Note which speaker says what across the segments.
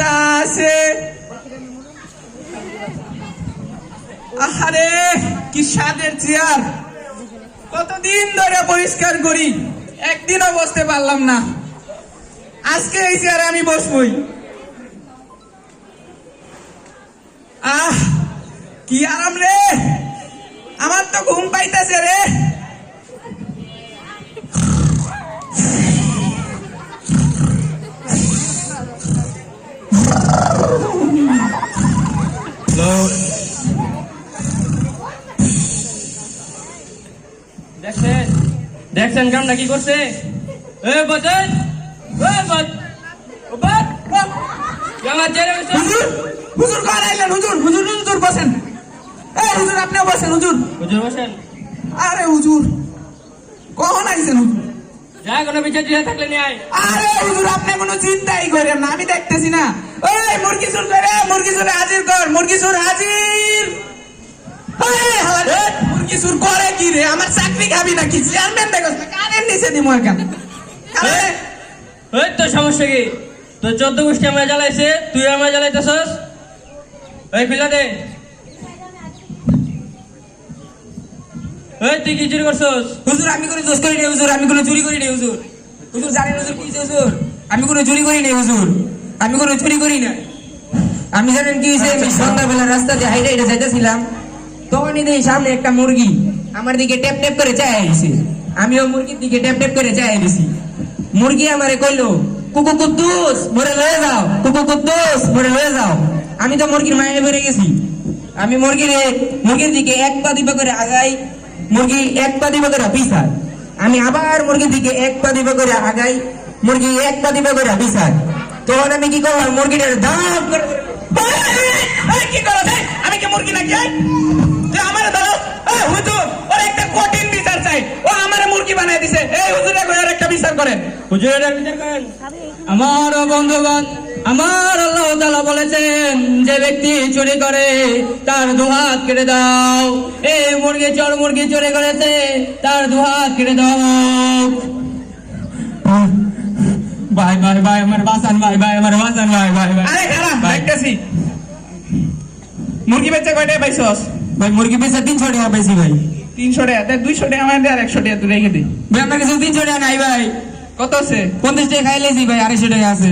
Speaker 1: বাতাসে আহারে, কি স্বাদের চেয়ার। কতদিন ধরে পরিষ্কার করি, একদিনও বসতে পারলাম না। আজকে এই চেয়ারে আমি বসবই। আহ, কি আরাম রে। আমার তো ঘুম পাইতেছে রে।
Speaker 2: দেখছেন? দেখছেন কামটা কি করছে? এ বচন এ ও বচ আমার বসে
Speaker 1: হুজুর হুজুর কার আইলেন? হুজুর হুজুর হুজুর বসেন। এই হুজুর আপনিও বসেন হুজুর।
Speaker 2: হুজুর বসেন।
Speaker 1: আরে হুজুর কখন আইছেন হুজুর?
Speaker 2: যা কোনো বিচার টিচা থাকলে নিয়ে আয়।
Speaker 1: আরে হুজুর আপনি কোনো চিন্তাই করেন না আমি দেখতেছি না। ওই মুরগি চুর করে মুরগি চুরে হাজির কর মুরগি চুর হাজির। মুরগি চুর করে কি রে? আমার চাকরি খাবি নাকি? চেয়ারম্যান দেখছ না কারেন্ট নিচে দিমু এখান।
Speaker 2: ওই তোর সমস্যা কি? তোর চোদ্দ গোষ্ঠী আমরা জ্বালাইছে তুই আমরা জ্বালাইতেছস? ওই পিলা দে। ওই তুই কি চুরি করছস?
Speaker 1: হুজুর, আমি কোনো দোষ করি নাই হুজুর। আমি কোনো চুরি করি নাই হুজুর। হুজুর, জানেন হুজুর কি হুজুর? আমি কোনো চুরি করি নাই হুজুর। আমি কোনো চুরি করি না আমি জানেন কি হয়েছে আমি সন্ধ্যাবেলা রাস্তা দিয়ে হাইটে হাইটে যাইতেছিলাম। সামনে একটা মুরগি। আমার দিকে ট্যাপ ট্যাপ করে চাই আইছে। আমিও মুরগির দিকে ট্যাপ ট্যাপ করে চাই দিছি মুরগি আমারে কইলো, কুকু কুদ্দুস, মরে লয়ে যাও। কুকু কুদ্দুস, মরে লয়ে যাও। আমি তো মুরগির মায়ে বেড়ে গেছি। আমি মুরগির মুরগির দিকে এক পা দিবা করে আগাই। মুরগি এক পা দিবা করে পিছায় আমি আবার মুরগির দিকে এক পা দিবা করে আগাই মুরগি এক পা দিবা করে পিছায় তখন আমি কি করলাম? মুরগিটার দাম কি করো? আমি কি মুরগি নাকি? আমার হুজুর ওর একটা কঠিন বিচার চাই। ও আমার মুরগি বানাই দিছে। এই হুজুরে কই একটা বিচার করেন
Speaker 2: হুজুরের বিচার করেন। আমার বন্ধুগণ আমার আল্লাহ তাআলা বলেছেন যে ব্যক্তি চুরি করে তার দুহাত কেটে দাও। এই মুরগি চোর মুরগি চুরি করেছে তার দুহাত কেটে দাও। ভাই ভাই ভাই আমার বাসান ভাই ভাই আমার বাসান ভাই ভাই ভাই।
Speaker 1: আরে খারাপ দেখতেছি। মুরগি বেচে কয়টা পাইছস?
Speaker 3: ভাই মুরগি পেয়েছে তিনশো টাকা পেয়েছি ভাই।
Speaker 1: তিনশো টাকা তাই দুইশো টাকা আমার দে আর একশো টাকা তুই রেখে দে।
Speaker 3: ভাই আপনার কাছে তিনশো টাকা নাই ভাই।
Speaker 1: কত আছে?
Speaker 3: পঞ্চাশ টাকা খাইলেছি ভাই আড়াইশো টাকা আছে।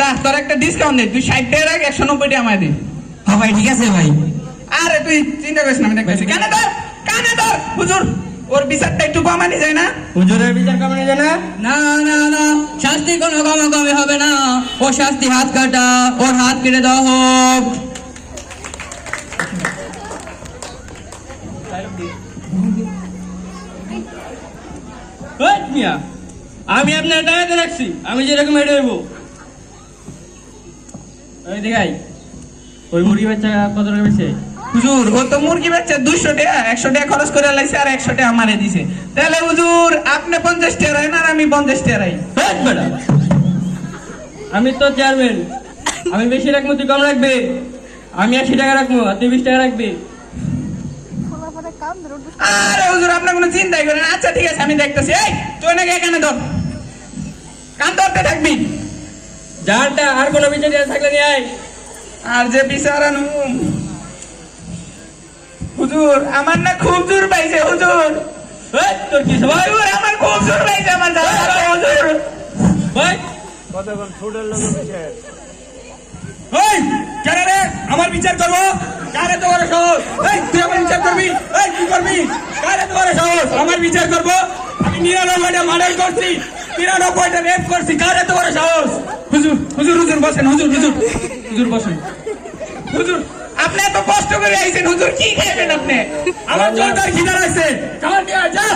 Speaker 1: যা তোর একটা ডিসকাউন্ট দে তুই ষাট টাকা রাখ একশো নব্বই টাকা আমায় দে।
Speaker 3: হ্যাঁ ভাই ঠিক আছে ভাই।
Speaker 1: আরে তুই চিন্তা করিস না আমি কানে কানে ধর হুজুর ওর বিচারটা একটু কমানি যায় না?
Speaker 2: হুজুরের বিচার কেমন জানা না? না না শাস্তি কোনো কমে কমে হবে না। ও শাস্তি হাত কাটা ওর হাত কেটে দেওয়া হোক। আমি আপনার টাকাতে রাখছি আমি যেরকম হেঁটে হইব। ওই দেখাই ওই মুরগি বাচ্চা কত টাকা বেছে
Speaker 1: হুজুর ও তো মুরগি বেচছে দুইশো টাকা একশো টাকা খরচ করে লাইছে আর একশো টাকা আমারে দিছে। তাহলে হুজুর আপনি পঞ্চাশ টাকা আমি পঞ্চাশ টাকা
Speaker 2: বেটা। আমি তো চেয়ারম্যান আমি বেশি রাখব তুই কম রাখবে। আমি আশি টাকা রাখব আর তুই বিশ টাকা রাখবি।
Speaker 1: আরে হুজুর আপনার কোনো চিন্তাই করেন আচ্ছা ঠিক আছে আমি দেখতেছি। এই তুই নাকি এখানে ধর। কান ধরতে থাকবি।
Speaker 2: যারটা আর কোনো বিচার থাকলে নিয়ে আয়।
Speaker 1: আর যে বিচারানু হুজুর আমার না খুব জোর পাইছে হুজুর।
Speaker 2: তোর কি সবাই?
Speaker 1: আমার খুব জোর পাইছে আমার দাদা হুজুর।
Speaker 2: ভাই
Speaker 1: ওই কেন রে? আমার বিচার করব? কারে তো করে সহজ এই তুই আমার বিচার করবি? এই কি করবি? কারে তো করে সহজ আমার বিচার করব? আমি নিরানব্বইটা মার্ডার করছি। নিরানব্বইটা রেপ করছি, কারে তো করে সাহস? হুজুর হুজুর হুজুর বসেন, হুজুর হুজুর হুজুর বসেন। হুজুর, আপনি এত কষ্ট করে আইছেন, হুজুর, কি খাইবেন আপনি? আমার জোরদার খিদার আছে খাবার দিয়ে যা।